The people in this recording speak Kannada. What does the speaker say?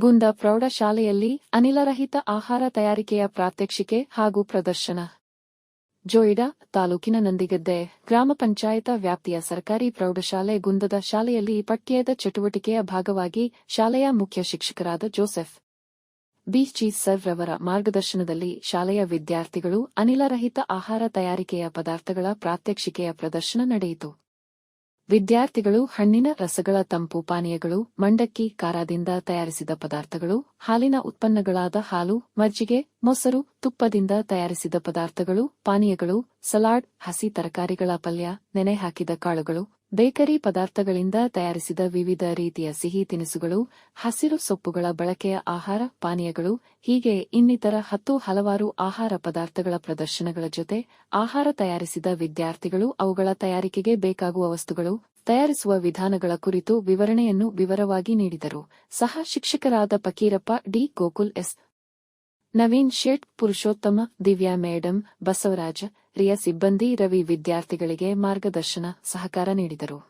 ಗುಂದ ಪ್ರೌಢಶಾಲೆಯಲ್ಲಿ ಅನಿಲರಹಿತ ಆಹಾರ ತಯಾರಿಕೆಯ ಪ್ರಾತ್ಯಕ್ಷಿಕೆ ಹಾಗೂ ಪ್ರದರ್ಶನ. ಜೋಯಿಡಾ ತಾಲೂಕಿನ ನಂದಿಗದ್ದೆ ಗ್ರಾಮ ಪಂಚಾಯತ ವ್ಯಾಪ್ತಿಯ ಸರ್ಕಾರಿ ಪ್ರೌಢಶಾಲೆ ಗುಂದದ ಶಾಲೆಯಲ್ಲಿ ಪಠ್ಯದ ಚಟುವಟಿಕೆಯ ಭಾಗವಾಗಿ ಶಾಲೆಯ ಮುಖ್ಯ ಶಿಕ್ಷಕರಾದ ಜೋಸೆಫ್ ಬಿ. ಚಿ ಸರ್ ರವರ ಮಾರ್ಗದರ್ಶನದಲ್ಲಿ ಶಾಲೆಯ ವಿದ್ಯಾರ್ಥಿಗಳು ಅನಿಲರಹಿತ ಆಹಾರ ತಯಾರಿಕೆಯ ಪದಾರ್ಥಗಳ ಪ್ರಾತ್ಯಕ್ಷಿಕೆಯ ಪ್ರದರ್ಶನ ನಡೆಯಿತು. ವಿದ್ಯಾರ್ಥಿಗಳು ಹಣ್ಣಿನ ರಸಗಳ ತಂಪು ಪಾನೀಯಗಳು, ಮಂಡಕ್ಕಿ ಖಾರದಿಂದ ತಯಾರಿಸಿದ ಪದಾರ್ಥಗಳು, ಹಾಲಿನ ಉತ್ಪನ್ನಗಳಾದ ಹಾಲು, ಮಜ್ಜಿಗೆ, ಮೊಸರು, ತುಪ್ಪದಿಂದ ತಯಾರಿಸಿದ ಪದಾರ್ಥಗಳು, ಪಾನೀಯಗಳು, ಸಲಾಡ್, ಹಸಿ ತರಕಾರಿಗಳ ಪಲ್ಯ, ನೆನೆ ಹಾಕಿದ ಕಾಳುಗಳು ಬೇಕರಿ ಪದಾರ್ಥಗಳಿಂದ ತಯಾರಿಸಿದ ವಿವಿಧ ರೀತಿಯ ಸಿಹಿ ತಿನಿಸುಗಳು, ಹಸಿರು ಸೊಪ್ಪುಗಳ ಬಳಕೆಯ ಆಹಾರ ಪಾನೀಯಗಳು, ಹೀಗೆ ಇನ್ನಿತರ ಹತ್ತು ಹಲವಾರು ಆಹಾರ ಪದಾರ್ಥಗಳ ಪ್ರದರ್ಶನಗಳ ಜೊತೆ ಆಹಾರ ತಯಾರಿಸಿದ ವಿದ್ಯಾರ್ಥಿಗಳು ಅವುಗಳ ತಯಾರಿಕೆಗೆ ಬೇಕಾಗುವ ವಸ್ತುಗಳು, ತಯಾರಿಸುವ ವಿಧಾನಗಳ ಕುರಿತು ವಿವರಣೆಯನ್ನು ವಿವರವಾಗಿ ನೀಡಿದರು. ಸಹ ಶಿಕ್ಷಕರಾದ Fakirappa D Gokul S. Naveen Shet Purushottam Divya madam Basavaraj ರಿಯ ಸಿಬ್ಬಂದಿ ರವಿ ವಿದ್ಯಾರ್ಥಿಗಳಿಗೆ ಮಾರ್ಗದರ್ಶನ ಸಹಕಾರ ನೀಡಿದರು.